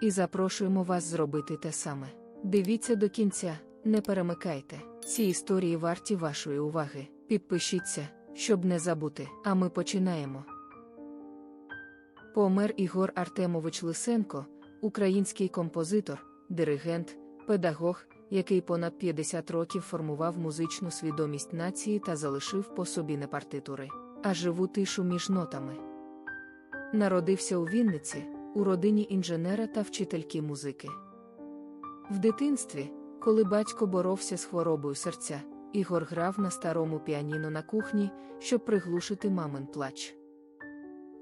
і запрошуємо вас зробити те саме. Дивіться до кінця, не перемикайте. Ці історії варті вашої уваги. Підпишіться, щоб не забути. А ми починаємо. Помер Ігор Артемович Лисенко, український композитор, диригент, педагог, який понад 50 років формував музичну свідомість нації та залишив по собі не партитури, а живу тишу між нотами. Народився у Вінниці, у родині інженера та вчительки музики. В дитинстві, коли батько боровся з хворобою серця, Ігор грав на старому піаніно на кухні, щоб приглушити мамин плач.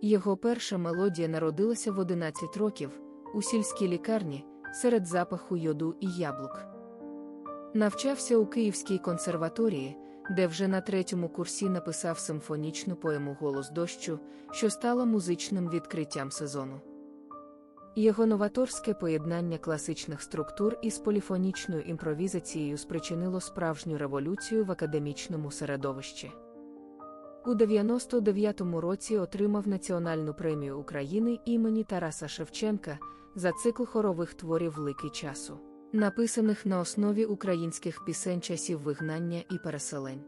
Його перша мелодія народилася в 11 років у сільській лікарні серед запаху йоду і яблук. Навчався у Київській консерваторії, де вже на третьому курсі написав симфонічну поему Голос дощу, що стала музичним відкриттям сезону. Його новаторське поєднання класичних структур із поліфонічною імпровізацією спричинило справжню революцію в академічному середовищі. У 99-му році отримав Національну премію України імені Тараса Шевченка за цикл хорових творів Лики часу, написаних на основі українських пісень часів вигнання і переселень.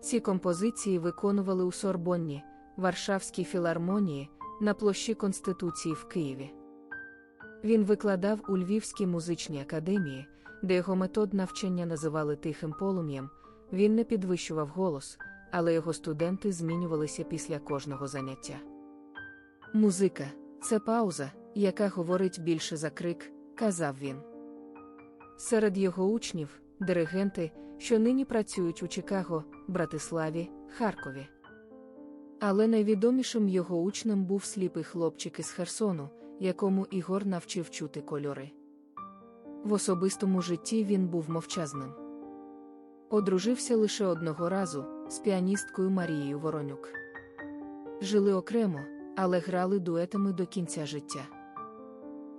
Ці композиції виконували у Сорбонні, Варшавській філармонії на площі Конституції в Києві. Він викладав у Львівській музичній академії, де його метод навчання називали тихим полум'ям, він не підвищував голос, але його студенти змінювалися після кожного заняття. Музика це пауза, яка говорить більше за крик, казав він. Серед його учнів диригенти, що нині працюють у Чикаго, Братиславі, Харкові. Але найвідомішим його учнем був сліпий хлопчик із Херсону, якому Ігор навчив чути кольори. В особистому житті він був мовчазним. Одружився лише одного разу з піаністкою Марією Воронюк. Жили окремо, але грали дуетами до кінця життя.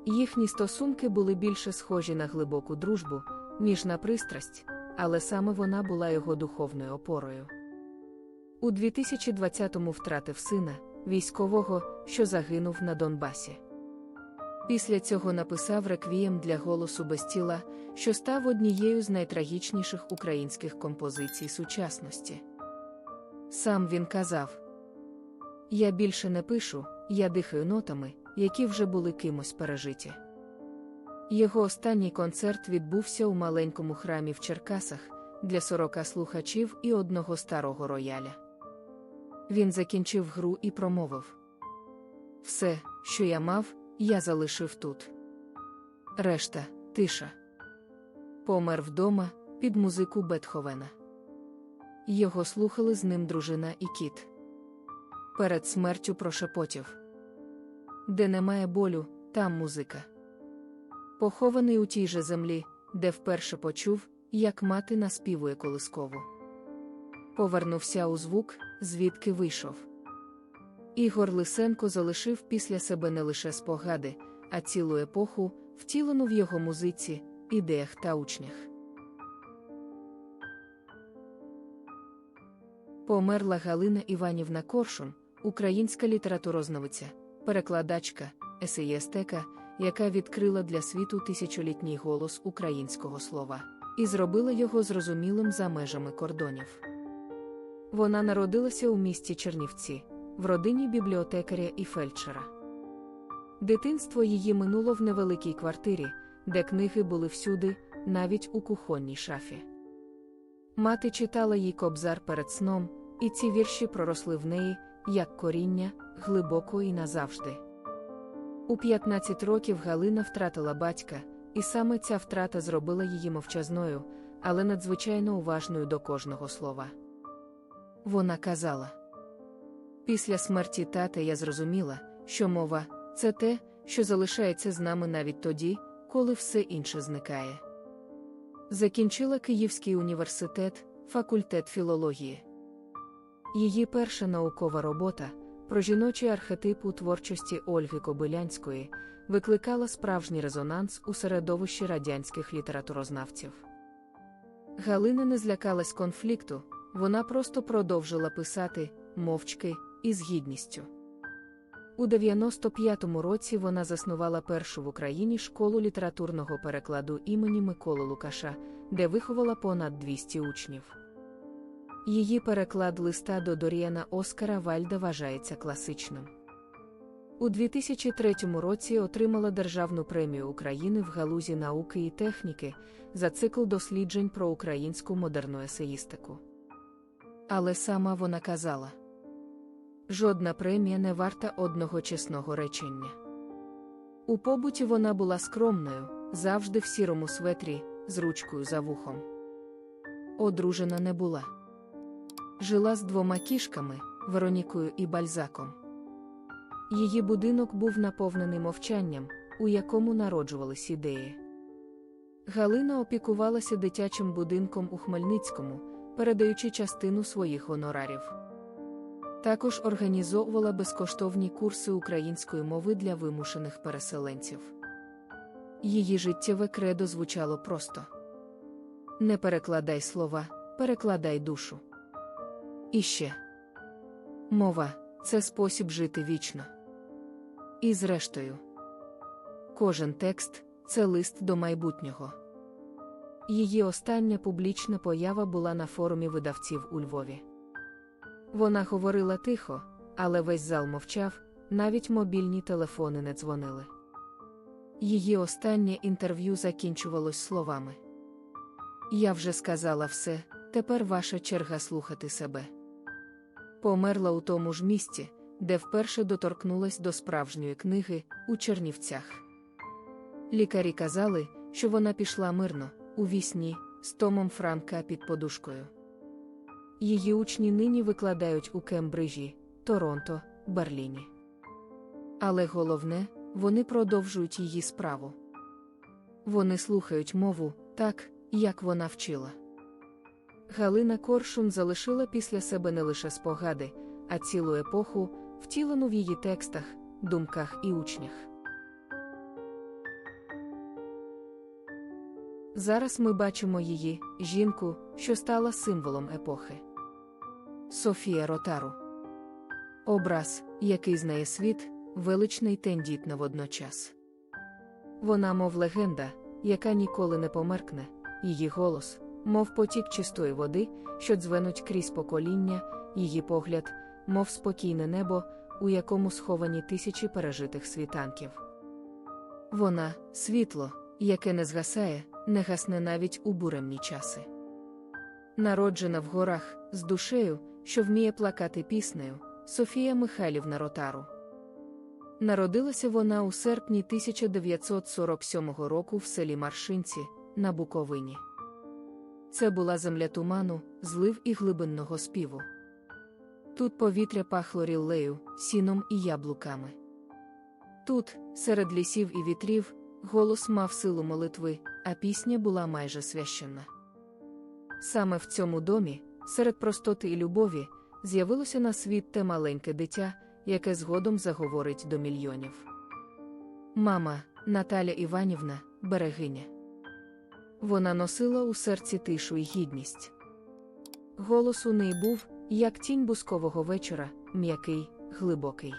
Їхні стосунки були більше схожі на глибоку дружбу, ніж на пристрасть, але саме вона була його духовною опорою. У 2020-му втратив сина, військового, що загинув на Донбасі. Після цього написав реквієм для голосу без тіла, що став однією з найтрагічніших українських композицій сучасності. Сам він казав: Я більше не пишу, я дихаю нотами, які вже були кимось пережиті. Його останній концерт відбувся у маленькому храмі в Черкасах для 40 слухачів і одного старого рояля. Він закінчив гру і промовив: Все, що я мав, я залишив тут. Решта тиша. Помер вдома під музику Бетховена. Його слухали з ним дружина і кіт. Перед смертю прошепотів. Де немає болю, там музика. Похований у тій же землі, де вперше почув, як мати наспівує колискову. Повернувся у звук, звідки вийшов. Ігор Лисенко залишив після себе не лише спогади, а цілу епоху, втілену в його музиці, ідеях та учнях. Померла Галина Іванівна Коршун, українська літературозновиця, перекладачка, есеєстека, яка відкрила для світу тисячолітній голос українського слова і зробила його зрозумілим за межами кордонів. Вона народилася у місті Чернівці, в родині бібліотекаря і фельдшера. Дитинство її минуло в невеликій квартирі, де книги були всюди, навіть у кухонній шафі. Мати читала їй кобзар перед сном, і ці вірші проросли в неї, як коріння, глибоко і назавжди. У 15 років Галина втратила батька, і саме ця втрата зробила її мовчазною, але надзвичайно уважною до кожного слова. Вона казала: Після смерті тата я зрозуміла, що мова це те, що залишається з нами навіть тоді, коли все інше зникає. Закінчила Київський університет, факультет філології. Її перша наукова робота про жіночий архетип у творчості Ольги Кобилянської викликала справжній резонанс у середовищі радянських літературознавців. Галина не злякалась конфлікту, вона просто продовжила писати мовчки і з гідністю. У 95-му році вона заснувала першу в Україні школу літературного перекладу імені Миколи Лукаша, де виховала понад 200 учнів. Її переклад листа до Доріана Оскара Вальда вважається класичним. У 2003 році отримала Державну премію України в галузі науки і техніки за цикл досліджень про українську модерну есеїстику. Але сама вона казала: жодна премія не варта одного чесного речення. У побуті вона була скромною, завжди в сірому светрі, з ручкою за вухом. Одружена не була. Жила з двома кішками, Веронікою і Бальзаком. Її будинок був наповнений мовчанням, у якому народжувались ідеї. Галина опікувалася дитячим будинком у Хмельницькому, передаючи частину своїх гонорарів. Також організовувала безкоштовні курси української мови для вимушених переселенців. Її життєве кредо звучало просто: Не перекладай слова, перекладай душу. І ще мова це спосіб жити вічно. І зрештою, кожен текст це лист до майбутнього. Її остання публічна поява була на форумі видавців у Львові. Вона говорила тихо, але весь зал мовчав, навіть мобільні телефони не дзвонили. Її останнє інтерв'ю закінчувалось словами: Я вже сказала все, тепер ваша черга слухати себе. Померла у тому ж місці, де вперше доторкнулась до справжньої книги у Чернівцях. Лікарі казали, що вона пішла мирно, у вісні, з Томом Франка під подушкою. Її учні нині викладають у Кембриджі, Торонто, Берліні. Але головне, вони продовжують її справу. Вони слухають мову так, як вона вчила. Галина Коршун залишила після себе не лише спогади, а цілу епоху, втілену в її текстах, думках і учнях. Зараз ми бачимо її, жінку, що стала символом епохи. Софія Ротару. Образ, який знає світ, величний тендітно водночас. Вона, мов легенда, яка ніколи не померкне, її голос, мов потік чистої води, що дзвенуть крізь покоління, її погляд, мов спокійне небо, у якому сховані тисячі пережитих світанків. Вона світло, яке не згасає, не гасне навіть у буремні часи. Народжена в горах, з душею, що вміє плакати піснею, Софія Михайлівна Ротару. Народилася вона у серпні 1947 року в селі Маршинці на Буковині. Це була земля туману, злив і глибинного співу. Тут повітря пахло ріллею, сіном і яблуками. Тут, серед лісів і вітрів, голос мав силу молитви, а пісня була майже священна. Саме в цьому домі, серед простоти і любові, з'явилося на світ те маленьке дитя, яке згодом заговорить до мільйонів. Мама, Наталя Іванівна, берегиня. Вона носила у серці тишу й гідність. Голос у неї був, як тінь бускового вечора, м'який, глибокий.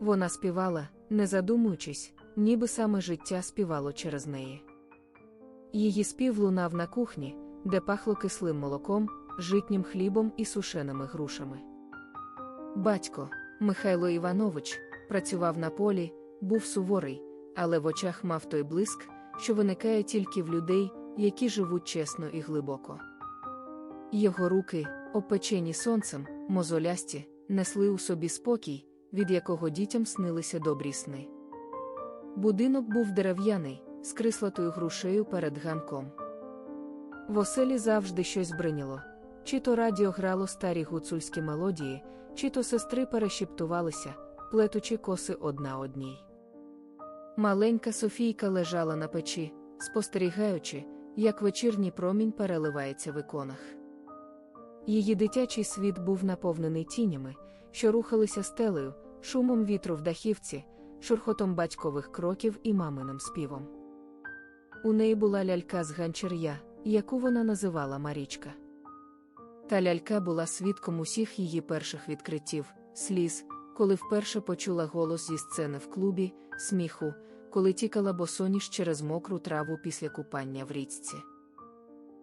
Вона співала, не задумуючись, ніби саме життя співало через неї. Її спів лунав на кухні, де пахло кислим молоком, житнім хлібом і сушеними грушами. Батько, Михайло Іванович, працював на полі, був суворий, але в очах мав той блиск, що виникає тільки в людей, які живуть чесно і глибоко. Його руки, опечені сонцем, мозолясті, несли у собі спокій, від якого дітям снилися добрі сни. Будинок був дерев'яний, з крислатою грушею перед ганком. В оселі завжди щось бриняло, чи то радіо грало старі гуцульські мелодії, чи то сестри перешіптувалися, плетучи коси одна одній. Маленька Софійка лежала на печі, спостерігаючи, як вечірній промінь переливається в іконах. Її дитячий світ був наповнений тінями, що рухалися стелею, шумом вітру в дахівці, шурхотом батькових кроків і маминим співом. У неї була лялька з ганчар'я, яку вона називала Марічка. Та лялька була свідком усіх її перших відкриттів, сліз, коли вперше почула голос зі сцени в клубі, сміху, коли тікала босоніж через мокру траву після купання в річці.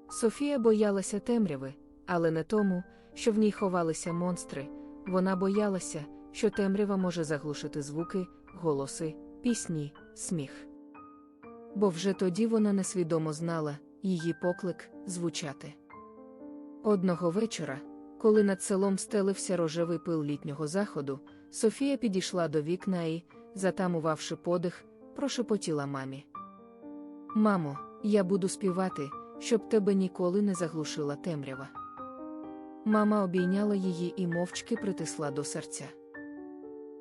Софія боялася темряви, але не тому, що в ній ховалися монстри, вона боялася, що темрява може заглушити звуки, голоси, пісні, сміх. Бо вже тоді вона несвідомо знала її поклик звучати. Одного вечора, коли над селом стелився рожевий пил літнього заходу, Софія підійшла до вікна і, затамувавши подих, прошепотіла мамі. Мамо, я буду співати, щоб тебе ніколи не заглушила темрява. Мама обійняла її і мовчки притисла до серця.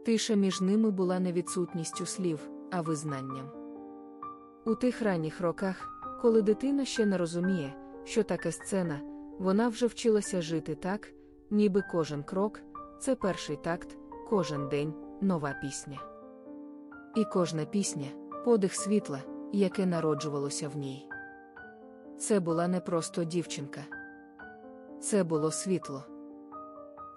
Тиша між ними була не відсутністю слів, а визнанням. У тих ранніх роках, коли дитина ще не розуміє, що таке сцена, вона вже вчилася жити так, ніби кожен крок це перший такт, кожен день нова пісня. І кожна пісня подих світла, яке народжувалося в ній. Це була не просто дівчинка. Це було світло.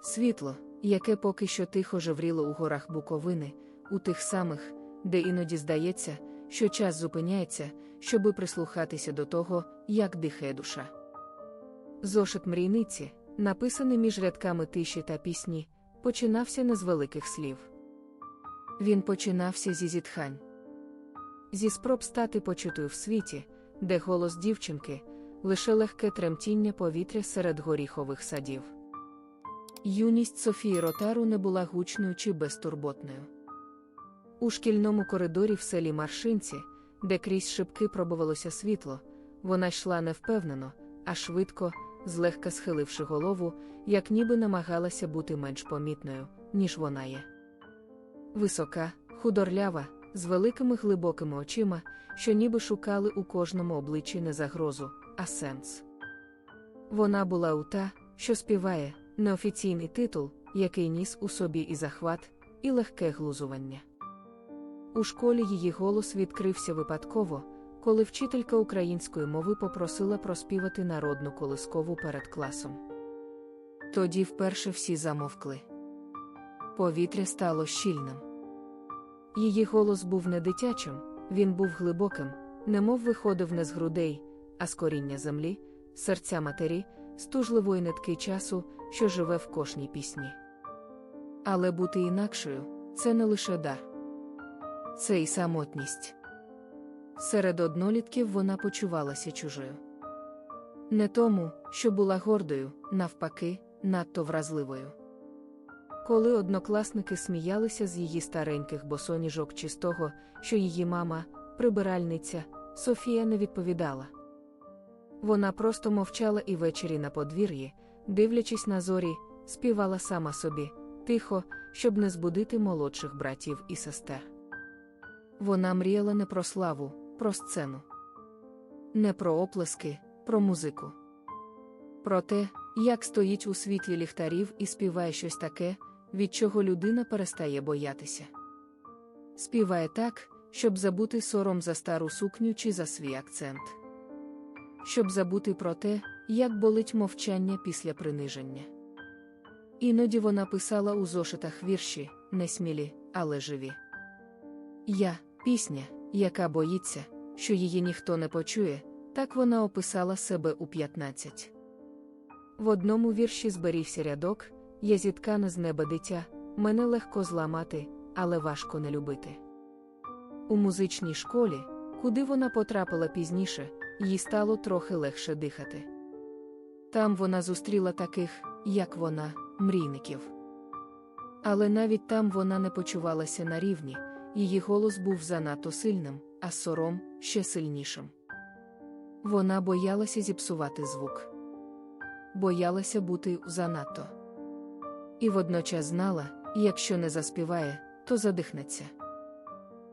Світло, яке поки що тихо жевріло у горах Буковини, у тих самих, де іноді здається, що час зупиняється, щоби прислухатися до того, як дихає душа. Зошит мрійниці, написаний між рядками тиші та пісні, починався не з великих слів. Він починався зі зітхань. Зі спроб стати почутою в світі, де голос дівчинки лише легке тремтіння повітря серед горіхових садів. Юність Софії Ротару не була гучною чи безтурботною. У шкільному коридорі в селі Маршинці, де крізь шибки пробувалося світло, вона йшла невпевнено, а швидко, злегка схиливши голову, як ніби намагалася бути менш помітною, ніж вона є. Висока, худорлява, з великими глибокими очима, що ніби шукали у кожному обличчі не загрозу, а сенс. Вона була у та, що співає, неофіційний титул, який ніс у собі і захват, і легке глузування. У школі її голос відкрився випадково, коли вчителька української мови попросила проспівати народну колискову перед класом. Тоді вперше всі замовкли. Повітря стало щільним. Її голос був не дитячим, він був глибоким, немов виходив не з грудей, а з коріння землі, серця матері, стужливої нитки часу, що живе в кожній пісні. Але бути інакшою це не лише дар, це і самотність. Серед однолітків вона почувалася чужою. Не тому, що була гордою, навпаки, надто вразливою. Коли однокласники сміялися з її стареньких босоніжок чи з того, що її мама, прибиральниця, Софія не відповідала. Вона просто мовчала і ввечері на подвір'ї, дивлячись на зорі, співала сама собі, тихо, щоб не збудити молодших братів і сестер. Вона мріяла не про славу, про сцену, не про оплески, про музику. Про те, як стоїть у світлі ліхтарів і співає щось таке, від чого людина перестає боятися. Співає так, щоб забути сором за стару сукню чи за свій акцент. Щоб забути про те, як болить мовчання після приниження. Іноді вона писала у зошитах вірші, не смілі, але живі. Я пісня, яка боїться, що її ніхто не почує, так вона описала себе у 15. В одному вірші зберігся рядок Я зіткане з неба дитя, мене легко зламати, але важко не любити. У музичній школі, куди вона потрапила пізніше, їй стало трохи легше дихати. Там вона зустріла таких, як вона, мрійників. Але навіть там вона не почувалася на рівні, її голос був занадто сильним, а сором ще сильнішим. Вона боялася зіпсувати звук, боялася бути занадто. І водночас знала, якщо не заспіває, то задихнеться.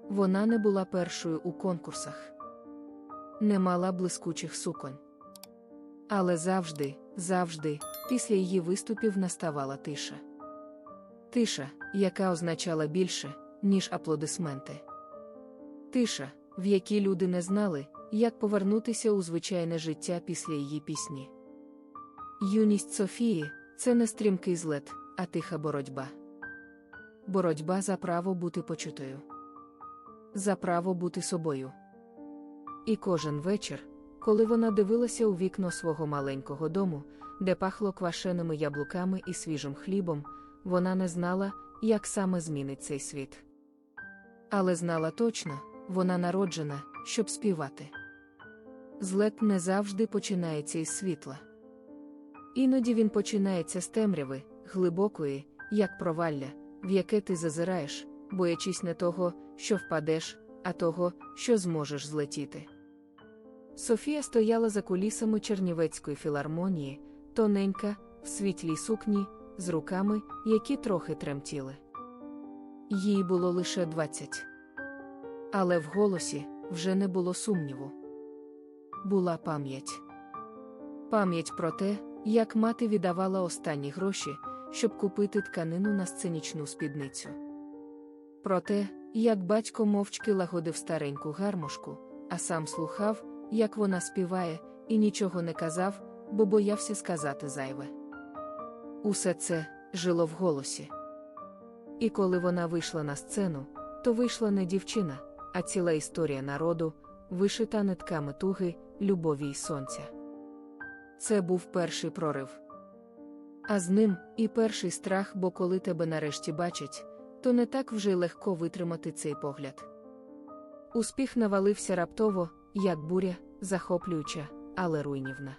Вона не була першою у конкурсах, не мала блискучих суконь. Але завжди, завжди, після її виступів наставала тиша. Тиша, яка означала більше, ніж аплодисменти. Тиша, в якій люди не знали, як повернутися у звичайне життя після її пісні. Юність Софії це не стрімкий злет, а тиха боротьба. Боротьба за право бути почутою, за право бути собою. І кожен вечір, коли вона дивилася у вікно свого маленького дому, де пахло квашеними яблуками і свіжим хлібом, вона не знала, як саме змінить цей світ. Але знала точно, вона народжена, щоб співати. Злет не завжди починається із світла. Іноді він починається з темряви, глибокої, як провалля, в яке ти зазираєш, боячись не того, що впадеш, а того, що зможеш злетіти. Софія стояла за кулісами Чернівецької філармонії, тоненька, в світлій сукні, з руками, які трохи тремтіли. Їй було лише двадцять. Але в голосі вже не було сумніву. Була пам'ять. Пам'ять про те, як мати віддавала останні гроші, щоб купити тканину на сценічну спідницю. Про те, як батько мовчки лагодив стареньку гармошку, а сам слухав, як вона співає, і нічого не казав, бо боявся сказати зайве. Усе це жило в голосі. І коли вона вийшла на сцену, то вийшла не дівчина, а ціла історія народу, вишита нитками туги, любові й сонця. Це був перший прорив. А з ним і перший страх, бо коли тебе нарешті бачать, то не так вже легко витримати цей погляд. Успіх навалився раптово, як буря, захоплююча, але руйнівна.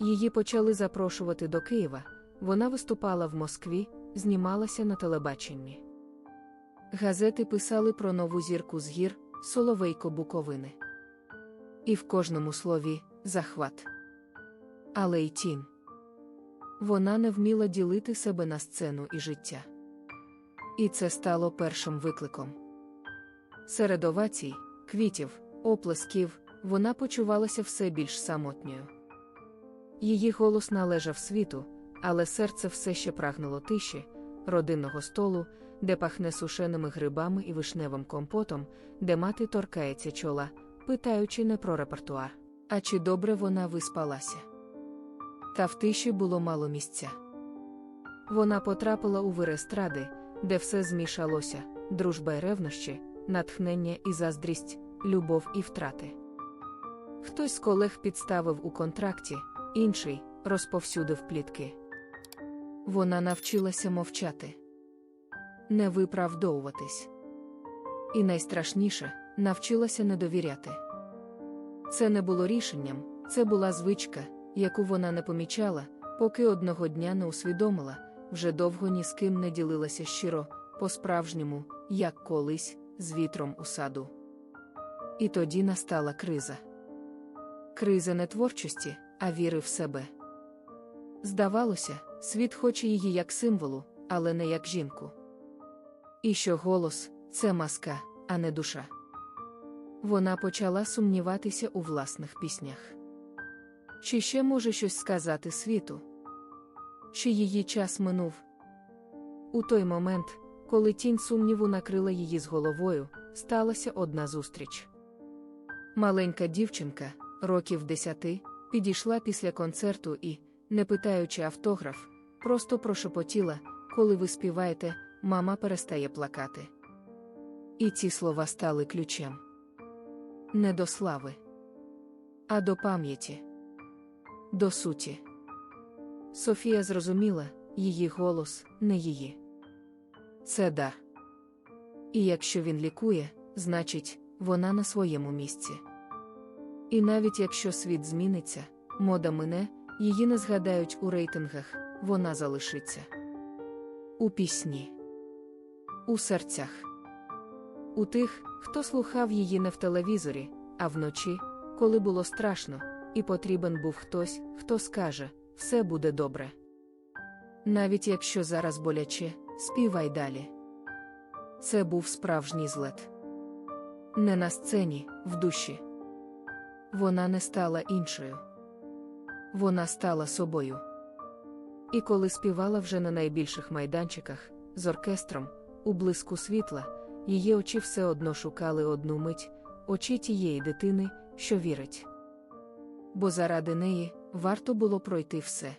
Її почали запрошувати до Києва, вона виступала в Москві, знімалася на телебаченні. Газети писали про нову зірку з гір, Соловейко Буковини. І в кожному слові захват. Але й тінь. Вона не вміла ділити себе на сцену і життя. І це стало першим викликом. Серед овацій, квітів, оплесків, вона почувалася все більш самотньою. Її голос належав світу, але серце все ще прагнуло тиші, родинного столу, де пахне сушеними грибами і вишневим компотом, де мати торкається чола, питаючи не про репертуар, а чи добре вона виспалася. Та в тиші було мало місця. Вона потрапила у вир естради, де все змішалося: дружба й ревнощі, натхнення і заздрість, любов і втрати. Хтось з колег підставив у контракті, інший розповсюдив плітки. Вона навчилася мовчати, не виправдовуватись. І найстрашніше навчилася не довіряти. Це не було рішенням, це була звичка, яку вона не помічала, поки одного дня не усвідомила, вже довго ні з ким не ділилася щиро, по-справжньому, як колись, з вітром у саду. І тоді настала криза. Криза не творчості, а віри в себе. Здавалося, світ хоче її як символу, але не як жінку. І що голос це маска, а не душа. Вона почала сумніватися у власних піснях. Чи ще може щось сказати світу? Чи її час минув? У той момент, коли тінь сумніву накрила її з головою, сталася одна зустріч. Маленька дівчинка, років десяти, підійшла після концерту і, не питаючи автограф, просто прошепотіла, коли ви співаєте, мама перестає плакати. І ці слова стали ключем. Не до слави, а до пам'яті, до суті. Софія зрозуміла, її голос не її. Це дар. І якщо він лікує, значить, вона на своєму місці. І навіть якщо світ зміниться, мода мине, її не згадають у рейтингах, вона залишиться. У пісні, у серцях, у тих, хто слухав її не в телевізорі, а вночі, коли було страшно, і потрібен був хтось, хто скаже все буде добре. Навіть якщо зараз боляче, співай далі. Це був справжній злет. Не на сцені, в душі. Вона не стала іншою. Вона стала собою. І коли співала вже на найбільших майданчиках, з оркестром, у блиску світла, її очі все одно шукали одну мить, очі тієї дитини, що вірить. Бо заради неї варто було пройти все.